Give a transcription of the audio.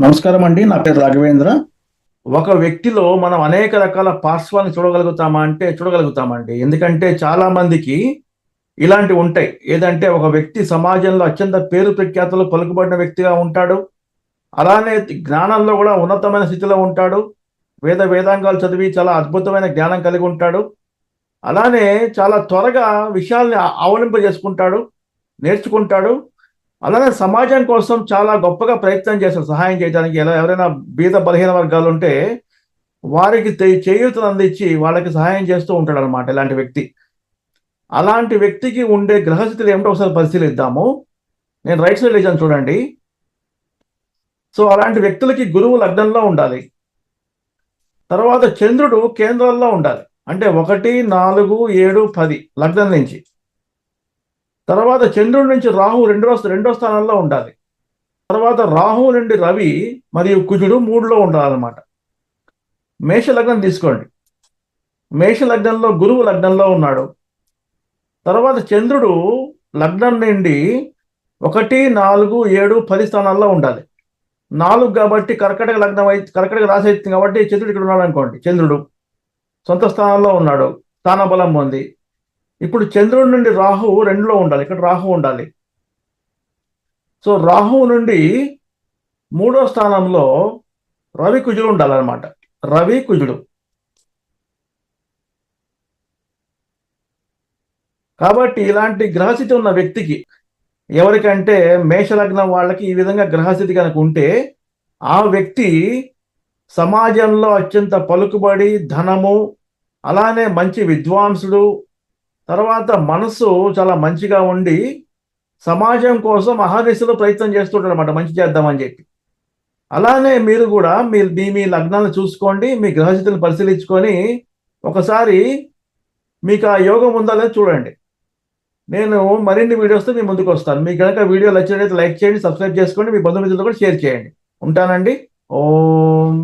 నమస్కారం అండి. నా పేరు రాఘవేంద్ర. ఒక వ్యక్తిలో మనం అనేక రకాల పార్శ్వాలను చూడగలుగుతామా అంటే చూడగలుగుతామండి. ఎందుకంటే చాలా మందికి ఇలాంటివి ఉంటాయి. ఏదంటే ఒక వ్యక్తి సమాజంలో అత్యంత పేరు ప్రఖ్యాతలు పలుకుబడిన వ్యక్తిగా ఉంటాడు. అలానే జ్ఞానంలో కూడా ఉన్నతమైన స్థితిలో ఉంటాడు. వేద వేదాంగాలు చదివి చాలా అద్భుతమైన జ్ఞానం కలిగి ఉంటాడు. అలానే చాలా త్వరగా విషయాల్ని అవలింపజేసుకుంటాడు నేర్చుకుంటాడు. అలానే సమాజం కోసం చాలా గొప్పగా ప్రయత్నం చేశారు సహాయం చేయడానికి ఎలా ఎవరైనా బీద బలహీన వర్గాలు ఉంటే వారికి చేయూతను అందించి వాళ్ళకి సహాయం చేస్తూ ఉంటాడు అనమాట ఇలాంటి వ్యక్తి. అలాంటి వ్యక్తికి ఉండే గ్రహస్థితులు ఏమిటో ఒకసారి పరిశీలిద్దాము. నేను రైట్ సైడ్ లేచాను చూడండి. సో అలాంటి వ్యక్తులకి గురువు లగ్నంలో ఉండాలి. తర్వాత చంద్రుడు కేంద్రంలో ఉండాలి. అంటే ఒకటి నాలుగు ఏడు పది లగ్నం నుంచి. తర్వాత చంద్రుడి నుంచి రాహు రెండో రెండో స్థానంలో ఉండాలి. తర్వాత రాహు నుండి రవి మరియు కుజుడు మూడులో ఉండాలన్నమాట. మేష లగ్నం తీసుకోండి. మేష లగ్నంలో గురువు లగ్నంలో ఉన్నాడు. తర్వాత చంద్రుడు లగ్నం నుండి ఒకటి నాలుగు ఏడు పది స్థానాల్లో ఉండాలి. నాలుగు కాబట్టి కర్కటక లగ్నం అయితే కర్కటక రాశి అవుతుంది కాబట్టి చంద్రుడు ఇక్కడ ఉన్నాడు అనుకోండి. చంద్రుడు సొంత స్థానంలో ఉన్నాడు. స్థానబలం ఉంది ఇప్పుడు చంద్రుడి నుండి రాహు రెండులో ఉండాలి. ఇక్కడ రాహు ఉండాలి. సో రాహు నుండి మూడో స్థానంలో రవి కుజుడు ఉండాలన్నమాట. రవి కుజుడు. కాబట్టి ఇలాంటి గ్రహస్థితి ఉన్న వ్యక్తికి ఎవరికంటే మేషలగ్నం వాళ్ళకి ఈ విధంగా గ్రహస్థితి కనుక ఉంటే ఆ వ్యక్తి సమాజంలో అత్యంత పలుకుబడి ధనము అలానే మంచి విద్వాంసుడు తర్వాత మనసు చాలా మంచిగా ఉండి సమాజం కోసం అహర్నిశలో ప్రయత్నం చేస్తుంటాడు అనమాట మంచి చేద్దామని చెప్పి. అలానే మీరు కూడా మీ మీ మీ లగ్నాలను చూసుకోండి మీ గ్రహస్థితిని పరిశీలించుకొని ఒకసారి మీకు ఆ యోగం ఉందా లేదా చూడండి. నేను మరిన్ని వీడియోస్తో మీ ముందుకు వస్తాను. మీకు కనుక వీడియో నచ్చినట్లయితే లైక్ చేయండి సబ్స్క్రైబ్ చేసుకోండి మీ బంధుమిత్రులతో కూడా షేర్ చేయండి. ఉంటానండి. ఓం.